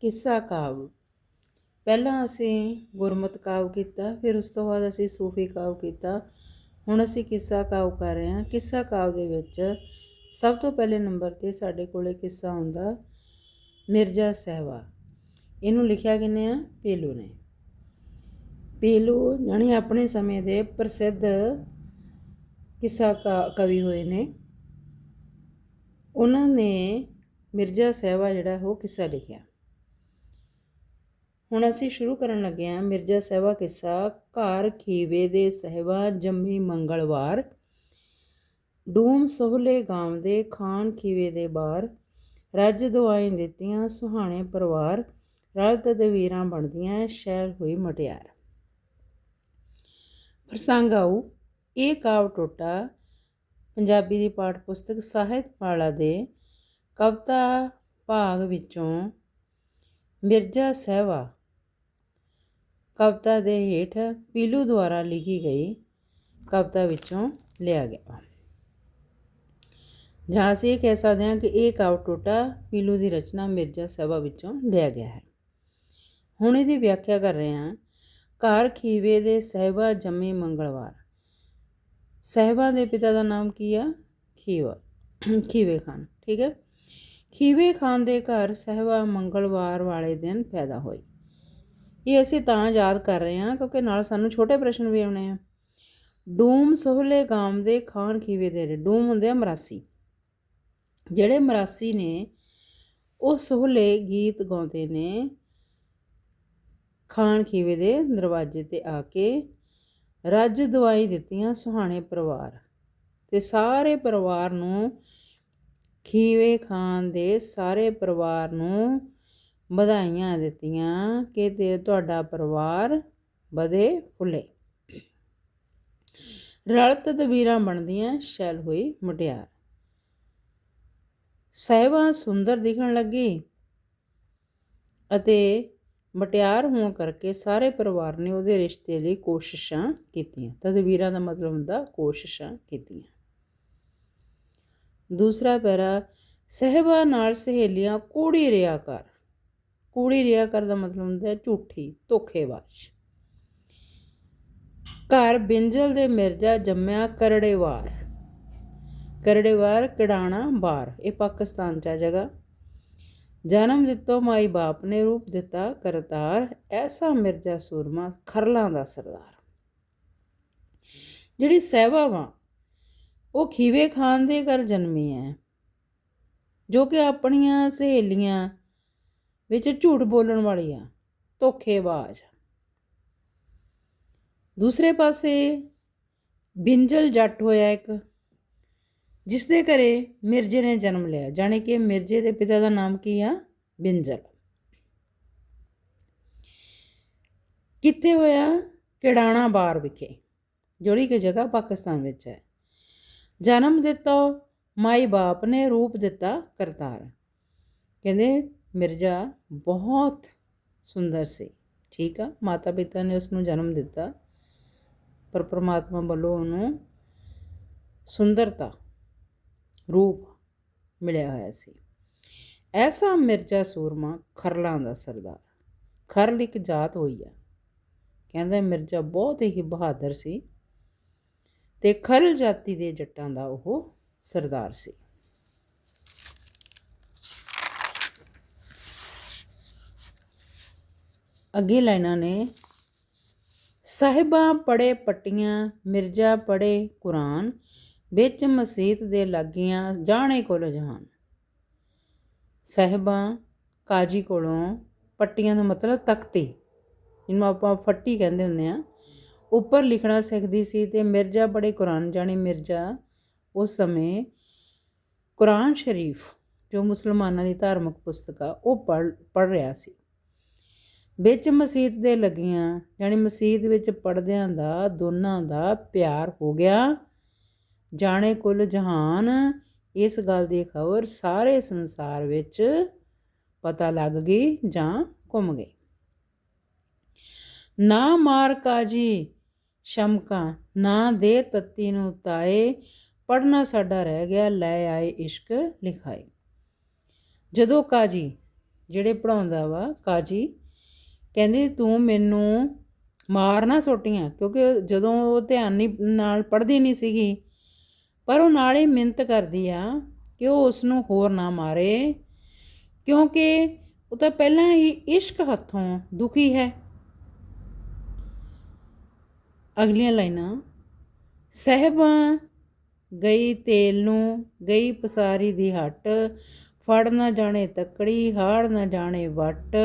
ਕਿੱਸਾ ਕਾਵ। ਪਹਿਲਾਂ ਅਸੀਂ ਗੁਰਮਤਿ ਕਾਵ ਕੀਤਾ, ਫਿਰ ਉਸ ਤੋਂ ਬਾਅਦ ਅਸੀਂ ਸੂਫੀ ਕਾਵ ਕੀਤਾ। ਹੁਣ ਅਸੀਂ ਕਿੱਸਾ ਕਾਵ ਕਰ ਰਹੇ ਹਾਂ। ਕਿੱਸਾ ਕਾਵ ਦੇ ਵਿੱਚ ਸਭ ਤੋਂ ਪਹਿਲੇ ਨੰਬਰ ਤੇ ਸਾਡੇ ਕੋਲੇ ਕਿੱਸਾ ਆਉਂਦਾ, ਮਿਰਜ਼ਾ ਸਹਿਵਾ। ਇਹਨੂੰ ਲਿਖਿਆ ਕਿਨੇ ਆ? ਪੇਲੂ ਨੇ। ਪੇਲੂ ਜਾਣੀ ਆਪਣੇ ਸਮੇਂ ਦੇ ਪ੍ਰਸਿੱਧ ਕਿੱਸਾ ਕਾ- ਕਵੀ ਹੋਏ ਨੇ। ਉਹਨਾਂ ਨੇ ਮਿਰਜ਼ਾ ਸਹਿਵਾ ਜਿਹੜਾ ਉਹ ਕਿੱਸਾ ਲਿਖਿਆ। ਹੁਣ ਅਸੀਂ ਸ਼ੁਰੂ ਕਰਨ ਲੱਗੇ ਹਾਂ ਮਿਰਜ਼ਾ ਸਹਿਵਾ ਕਿੱਸਾ, ਘਰ ਖੀਵੇ ਦੇ ਸਹਿਵਾ ਜੰਮੀ ਮੰਗਲਵਾਰ। ਡੂਮ ਸੋਹਲੇ ਗਾਮ ਦੇ ਖਾਨ ਖੀਵੇ ਦੇ ਬਾਹਰ ਰੱਜ ਦੁਆਈ ਦਿੱਤੀਆਂ ਸੁਹਾਣੇ ਪਰਿਵਾਰ। ਰਲ ਤਦਵੀਰਾਂ ਬਣਦੀਆਂ ਸ਼ੈਲ ਹੋਈ ਮਟਿਆਰ। ਪ੍ਰਸੰਗ ਆਊ, ਇਹ ਕਾਵ ਟੋਟਾ ਪੰਜਾਬੀ ਦੀ ਪਾਠ ਪੁਸਤਕ ਸਾਹਿਤ ਮਾਲਾ ਦੇ ਕਵਿਤਾ ਭਾਗ ਵਿੱਚੋਂ। ਮਿਰਜ਼ਾ ਸਹਿਵਾ ਕਵਿਤਾ ਦੇ ਹੇਠ ਪੀਲੂ ਦੁਆਰਾ ਲਿਖੀ ਗਈ ਕਵਿਤਾ ਵਿੱਚੋਂ ਲਿਆ ਗਿਆ। ਜਾਂ ਅਸੀਂ ਇਹ ਕਹਿ ਸਕਦੇ ਹਾਂ ਕਿ ਇਹ ਕਾਵ ਟੋਟਾ ਪੀਲੂ ਦੀ ਰਚਨਾ ਮਿਰਜ਼ਾ ਸਹਿਵਾ ਵਿੱਚੋਂ ਲਿਆ ਗਿਆ ਹੈ। ਹੁਣ ਇਹਦੀ ਵਿਆਖਿਆ ਕਰ ਰਹੇ ਹਾਂ। ਘਰ ਖੀਵੇ ਦੇ ਸਹਿਬਾ ਜੰਮੀ ਮੰਗਲਵਾਰ। ਸਹਿਬਾ ਦੇ ਪਿਤਾ ਦਾ ਨਾਮ ਕੀ ਆ? ਖੀਵਾ ਖੀਵੇ ਖਾਨ ਠੀਕ ਹੈ। ਖੀਵੇ ਖਾਨ ਦੇ ਘਰ ਸਹਿਬਾ ਮੰਗਲਵਾਰ ਵਾਲੇ ਦਿਨ ਪੈਦਾ ਹੋਈ ਇਹ ਅਸੀਂ ਤਾਂ ਯਾਦ ਕਰ ਰਹੇ ਹਾਂ, ਕਿਉਂਕਿ ਨਾਲ ਸਾਨੂੰ ਛੋਟੇ ਪ੍ਰਸ਼ਨ ਵੀ ਆਉਣੇ ਆ। ਡੂਮ ਸੋਹਲੇ ਗਾਮ ਦੇ ਖਾਨ ਖੀਵੇ ਦੇ ਰੇ। ਡੂਮ ਹੁੰਦੇ ਆ ਮਰਾਸੀ। ਜਿਹੜੇ ਮਰਾਸੀ ਨੇ, ਉਹ ਸੋਹਲੇ ਗੀਤ ਗਾਉਂਦੇ ਨੇ ਖਾਨ ਖੀਵੇ ਦੇ ਦਰਵਾਜ਼ੇ ਤੇ ਆ ਕੇ, ਰੱਜ ਦਵਾਈ ਦਿੱਤੀਆਂ ਸੁਹਾਣੇ ਪਰਿਵਾਰ। ਤੇ ਸਾਰੇ ਪਰਿਵਾਰ ਨੂੰ ਖੀਵੇ ਖਾਨ ਦੇ ਸਾਰੇ ਪਰਿਵਾਰ ਨੂੰ ਵਧਾਈਆਂ ਦਿੱਤੀਆਂ ਕਿ ਤੇ ਤੁਹਾਡਾ ਪਰਿਵਾਰ ਵਧੇ ਫੁੱਲੇ। ਰਲ ਤਦਬੀਰਾਂ ਬਣਦੀਆਂ ਸ਼ੈਲ ਹੋਈ ਮੁਟਿਆਰ। ਸਹਿਬਾ ਸੁੰਦਰ ਦਿਖਣ ਲੱਗੀ ਅਤੇ ਮਟਿਆਰ ਹੋਣ ਕਰਕੇ ਸਾਰੇ ਪਰਿਵਾਰ ਨੇ ਉਹਦੇ ਰਿਸ਼ਤੇ ਲਈ ਕੋਸ਼ਿਸ਼ਾਂ ਕੀਤੀਆਂ। ਤਦਵੀਰਾਂ ਦਾ ਮਤਲਬ ਹੁੰਦਾ ਕੋਸ਼ਿਸ਼ਾਂ ਕੀਤੀਆਂ। ਦੂਸਰਾ ਪੈਰਾ, ਸਹਿਬਾ ਨਾਲ ਸਹੇਲੀਆਂ ਕੂੜੀ ਰਿਆ ਕਰ। ਕੂੜੀ ਰਿਆ ਕਰ ਦਾ ਮਤਲਬ ਹੁੰਦਾ ਹੈ ਝੂਠੀ, ਧੋਖੇਬਾਜ਼। ਘਰ ਬਿੰਜਲ ਦੇ ਮਿਰਜ਼ਾ ਜੰਮਿਆ ਕਰੜੇਵਾਰ ਕਰੜੇਵਾਰ ਕੜਾਣਾ ਬਾਰ ਇਹ ਪਾਕਿਸਤਾਨ ਚ ਆ ਜਗ੍ਹਾ। ਜਨਮ ਦਿੱਤੋ ਮਾਈ ਬਾਪ ਨੇ, ਰੂਪ ਦਿੱਤਾ ਕਰਤਾਰ, ਐਸਾ ਮਿਰਜ਼ਾ ਸੂਰਮਾ ਖਰਲਾਂ ਦਾ ਸਰਦਾਰ। ਜਿਹੜੀ ਸਹਿਬਾ ਵਾ, ਉਹ ਖੀਵੇ ਖਾਨ ਦੇ ਘਰ ਜਨਮੀ ਹੈ, ਜੋ ਕਿ ਆਪਣੀਆਂ ਸਹੇਲੀਆਂ ਵਿੱਚ ਝੂਠ ਬੋਲਣ ਵਾਲੀ ਆ ਧੋਖੇਬਾਜ਼। ਦੂਸਰੇ ਪਾਸੇ ਬਿੰਜਲ ਜੱਟ ਹੋਇਆ ਇੱਕ ਜਿਸ ਦੇ ਘਰੇ ਮਿਰਜ਼ੇ ਨੇ ਜਨਮ ਲਿਆ, ਜਾਣੀ ਕਿ ਮਿਰਜ਼ੇ ਦੇ ਪਿਤਾ ਦਾ ਨਾਮ ਕੀ ਆ? ਬਿੰਜਲ। ਕਿੱਥੇ ਹੋਇਆ? ਕਿੜਾਣਾ ਬਾਰ ਵਿਖੇ, ਜਿਹੜੀ ਕਿ ਜਗ੍ਹਾ ਪਾਕਿਸਤਾਨ ਵਿੱਚ ਹੈ। ਜਨਮ ਦਿੱਤਾ, ਮਾਈ ਬਾਪ ਨੇ ਰੂਪ ਦਿੱਤਾ ਕਰਤਾਰ। ਕਹਿੰਦੇ ਮਿਰਜ਼ਾ ਬਹੁਤ ਸੁੰਦਰ ਸੀ, ਠੀਕ ਆ? ਮਾਤਾ ਪਿਤਾ ਨੇ ਉਸ ਨੂੰ ਜਨਮ ਦਿੱਤਾ, ਪਰ ਪ੍ਰਮਾਤਮਾ ਵੱਲੋਂ ਉਹਨੂੰ ਸੁੰਦਰਤਾ, ਰੂਪ ਮਿਲਿਆ ਹੋਇਆ ਸੀ। ਐਸਾ ਮਿਰਜ਼ਾ ਸੂਰਮਾ ਖਰਲਾਂ ਦਾ ਸਰਦਾਰ, ਖਰਲ ਇੱਕ ਜਾਤ ਹੋਈ ਆ। ਕਹਿੰਦਾ ਮਿਰਜ਼ਾ ਬਹੁਤ ਹੀ ਬਹਾਦਰ ਸੀ ਤੇ ਖਰਲ ਜਾਤੀ ਦੇ ਜੱਟਾਂ ਦਾ ਉਹ ਸਰਦਾਰ ਸੀ। ਅੱਗੇ ਲਾਈਨਾਂ ਨੇ, ਸਾਹਿਬਾਂ ਪੜੇ ਪੱਟੀਆਂ, ਮਿਰਜ਼ਾ ਪੜੇ ਕੁਰਾਨ, ਵਿੱਚ ਮਸਜਿਦ ਦੇ ਲੱਗੀਆਂ ਜਾਣੇ ਕੋਲ ਜਹਾਨ। ਸਾਹਿਬਾਂ ਕਾਜੀ ਕੋਲੋਂ ਪੱਟੀਆਂ ਦਾ ਮਤਲਬ ਤਖਤੀ, ਜਿਹਨੂੰ ਆਪਾਂ ਫੱਟੀ ਕਹਿੰਦੇ ਹੁੰਦੇ ਆ ਉੱਪਰ ਲਿਖਣਾ ਸਿੱਖਦੀ ਸੀ ਤੇ ਮਿਰਜ਼ਾ ਬੜੇ ਕੁਰਾਨ, ਜਾਣੀ ਮਿਰਜ਼ਾ ਉਸ ਸਮੇਂ ਕੁਰਾਨ ਸ਼ਰੀਫ, ਜੋ ਮੁਸਲਮਾਨਾਂ ਦੀ ਧਾਰਮਿਕ ਪੁਸਤਕ ਆ, ਉਹ ਪੜ੍ਹ ਪੜ੍ਹ ਰਿਹਾ ਸੀ। ਵਿੱਚ ਮਸੀਤ ਦੇ ਲੱਗੀਆਂ, ਜਾਣੀ ਮਸੀਤ ਵਿੱਚ ਪੜਦਿਆਂ ਦਾ, ਦੋਨਾਂ ਦਾ ਪਿਆਰ ਹੋ ਗਿਆ। ਜਾਣੇ ਕੁੱਲ ਜਹਾਨ, ਇਸ ਗੱਲ ਦੀ ਖਬਰ ਸਾਰੇ ਸੰਸਾਰ ਵਿੱਚ ਪਤਾ ਲੱਗ ਗਈ ਜਾਂ ਘੁੰਮ ਗਈ। ਨਾ ਮਾਰ ਕਾਜੀ ਸ਼ਮਕਾ, ਨਾ ਦੇ ਤੱਤੀ ਨੂੰ ਤਾਏ ਪੜਨਾ ਸਾਡਾ ਰਹਿ ਗਿਆ, ਲੈ ਆਏ ਇਸ਼ਕ ਲਿਖਾਏ। ਜਦੋਂ ਕਾਜੀ, ਜਿਹੜੇ ਪੜਾਉਂਦਾ ਵਾ ਕਾਜੀ ਕਹਿੰਦੀ, ਤੂੰ ਮੈਨੂੰ ਮਾਰ ਨਾ ਸੋਟੀਆਂ, ਕਿਉਂਕਿ ਜਦੋਂ ਉਹ ਧਿਆਨ ਨਹੀਂ ਨਾਲ ਪੜ੍ਹਦੀ ਨਹੀਂ ਸੀਗੀ, ਪਰ ਉਹ ਨਾਲ ਹੀ ਮਿਹਨਤ ਕਰਦੀ ਆ ਕਿ ਉਹ ਉਸ ਨੂੰ ਹੋਰ ਨਾ ਮਾਰੇ, ਕਿਉਂਕਿ ਉਹ ਤਾਂ ਪਹਿਲਾਂ ਹੀ ਇਸ਼ਕ ਹੱਥੋਂ ਦੁਖੀ ਹੈ। ਅਗਲੀਆਂ ਲਾਈਨਾਂ, ਸਹਿਬਾਂ ਗਈ ਤੇਲ ਨੂੰ, ਗਈ ਪਸਾਰੀ ਦੀ ਹੱਟ, ਫੜ ਨਾ ਜਾਣੇ ਤੱਕੜੀ, ਹਾੜ ਨਾ ਜਾਣੇ ਵੱਟ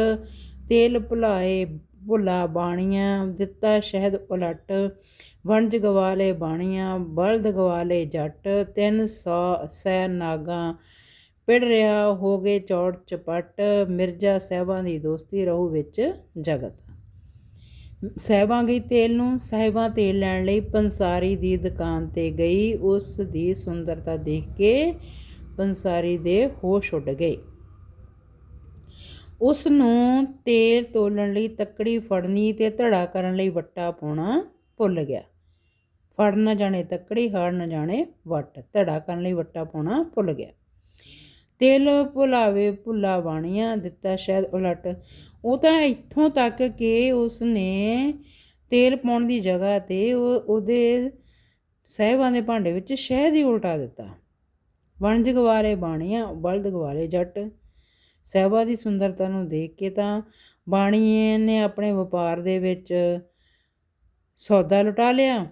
ਤੇਲ ਭੁਲਾਏ ਭੁਲਾ ਬਾਣੀਆਂ, ਦਿੱਤਾ ਸ਼ਹਿਦ ਉਲਟ, ਵਣਜ ਗਵਾਲੇ ਬਾਣੀਆਂ, ਬਲਦ ਗਵਾਲੇ ਜੱਟ 300 ਸੈ ਨਾਗਾ, ਪਿੜ ਰਿਹਾ ਹੋ ਗਏ ਚੌੜ ਚਪਟ, ਮਿਰਜ਼ਾ ਸਾਹਿਬਾਂ ਦੀ ਦੋਸਤੀ ਰਹੂ ਵਿੱਚ ਜਗਤ। ਸਹਿਬਾਂ ਗਈ ਤੇਲ ਨੂੰ, ਸਾਹਿਬਾਂ ਤੇਲ ਲੈਣ ਲਈ ਪੰਸਾਰੀ ਦੀ ਦੁਕਾਨ ਤੇ ਗਈ। ਉਸ ਦੀ ਸੁੰਦਰਤਾ ਦੇਖ ਕੇ ਪੰਸਾਰੀ ਦੇ ਹੋਸ਼ ਉੱਡ ਗਏ। ਉਸ ਨੂੰ ਤੇਲ ਤੋਲਣ ਲਈ ਤੱਕੜੀ ਫੜਨੀ ਤੇ ਧੜਾ ਕਰਨ ਲਈ ਵੱਟਾ ਪਾਉਣਾ ਭੁੱਲ ਗਿਆ। ਫੜ ਨਾ ਜਾਣੇ ਤੱਕੜੀ ਹਾੜ ਨਾ ਜਾਣੇ ਵੱਟ, ਧੜਾ ਕਰਨ ਲਈ ਵੱਟਾ ਪਾਉਣਾ ਭੁੱਲ ਗਿਆ। ਤੇਲ ਭੁਲਾਵੇ ਭੁੱਲਾ ਬਾਣੀਆਂ ਦਿੱਤਾ ਸ਼ਾਇਦ ਉਲਟ। ਉਹ ਤਾਂ ਇੱਥੋਂ ਤੱਕ ਕਿ ਉਸ ਨੇ ਤੇਲ ਪਾਉਣ ਦੀ ਜਗ੍ਹਾ ਤੇ ਉਹ ਉਹਦੇ ਸਹਿਬਾਂ ਦੇ ਭਾਂਡੇ ਵਿੱਚ ਸ਼ਹਿਦ ਹੀ ਉਲਟਾ ਦਿੱਤਾ। ਵਣਜ ਗਵਾਰੇ ਬਾਣੀਆਂ, ਬਲਦ ਗਵਾਰੇ ਜੱਟ ਸਹਿਬਾ ਦੀ ਸੁੰਦਰਤਾ ਨੂੰ ਦੇਖ ਕੇ ਤਾਂ ਬਾਣੀ ਨੇ ਆਪਣੇ ਵਪਾਰ ਦੇ ਵਿੱਚ ਸੌਦਾ ਲੁਟਾ ਲਿਆ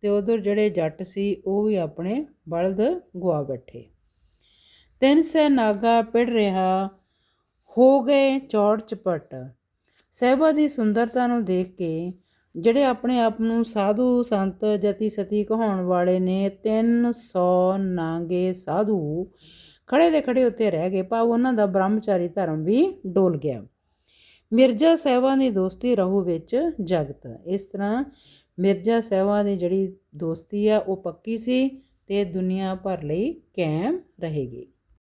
ਤੇ ਉਧਰ ਜਿਹੜੇ ਜੱਟ ਸੀ ਉਹ ਵੀ ਆਪਣੇ ਬਲਦ ਗਵਾ ਬੈਠੇ। ਤਿੰਨ ਸੈ ਨਾਗਾ ਪਿੜ ਰਿਹਾ, ਹੋ ਗਏ ਚੌੜ ਚਪਟ। ਸਹਿਬਾ ਦੀ ਸੁੰਦਰਤਾ ਨੂੰ ਦੇਖ ਕੇ ਜਿਹੜੇ ਆਪਣੇ ਆਪ ਨੂੰ ਸਾਧੂ ਸੰਤ ਜਤੀ ਸਤੀ ਕਹਾਉਣ ਵਾਲੇ ਨੇ 300 ਨਾਗੇ ਸਾਧੂ ਖੜੇ ਦੇ ਖੜੇ ਉੱਤੇ ਰਹਿ ਗਏ, ਭਾਵ ਉਹਨਾਂ ਦਾ ਬ੍ਰਹਮਚਾਰੀ ਧਰਮ ਵੀ ਡੋਲ ਗਿਆ। ਮਿਰਜ਼ਾ ਸਾਹਿਬਾਂ ਦੀ ਦੋਸਤੀ ਰਹੂ ਵਿੱਚ ਜਗਤ। ਇਸ ਤਰ੍ਹਾਂ ਮਿਰਜ਼ਾ ਸਾਹਿਬਾਂ ਦੀ ਜਿਹੜੀ ਦੋਸਤੀ ਆ, ਉਹ ਪੱਕੀ ਸੀ ਤੇ ਦੁਨੀਆ ਭਰ ਲਈ ਕਾਇਮ ਰਹੇਗੀ।